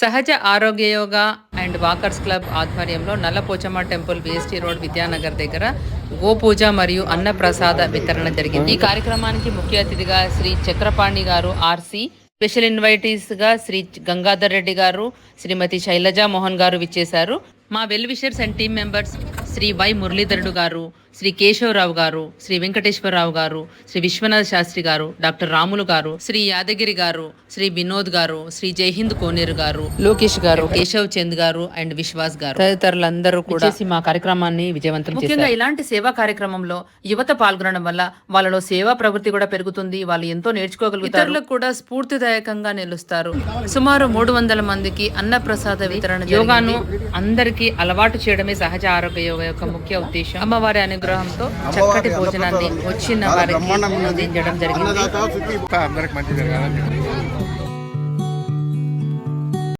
సహజ ఆరోగ్య yoga and walkers club ఆధ్వర్యంలో Nallapochamma temple BST road Vidyanagar దగ్గర గోపూజ మరియు అన్నప్రసాద వితరణ జరిగింది. ఈ కార్యక్రమానికి ముఖ్య అతిథిగా శ్రీ చక్రపాణి గారు ఆర్సి స్పెషల్ ఇన్వైటీస్గా శ్రీ గంగాధర్ రెడ్డి గారు శ్రీమతి శైలజ మోహన్ గారు విచ్చేశారు. మా well wishers and team members Shri Y Muralidharudu garu. Shri Keshavarao గారు శ్రీ వెంకటేశ్వరరావు గారు శ్రీ విశ్వనాథ్ శాస్త్రి గారు డాక్టర్ రాములు గారు శ్రీ యాదగిరి గారు శ్రీ వినోద్ గారు శ్రీ జైహింద్ కోనేరు గారు లోకేష్ గారు. కేశవ్ చంద్ గారు అండ్ విశ్వాస్ గారు. తదితరులందరూ కూడా మా కార్యక్రమాన్ని విజయవంతం ముఖ్యంగా ఇలాంటి సేవా కార్యక్రమంలో యువత పాల్గొనడం వల్ల వాళ్ళలో సేవా ప్రవృత్తి కూడా పెరుగుతుంది. వాళ్ళు ఎంతో నేర్చుకోగలుగుతారు. ఇతరులకు కూడా స్ఫూర్తిదాయకంగా నిలుస్తారు. సుమారు మూడు వందల మందికి అన్నప్రసాద వితరణ యోగాను అందరికీ అలవాటు చేయడమే సహజ ఆరోగ్య యోగా యొక్క ముఖ్య ఉద్దేశం. అమ్మవారి అనుగ్రహంతో చక్కటి భోజనాన్ని వచ్చిన వారికి అందించడం జరిగింది.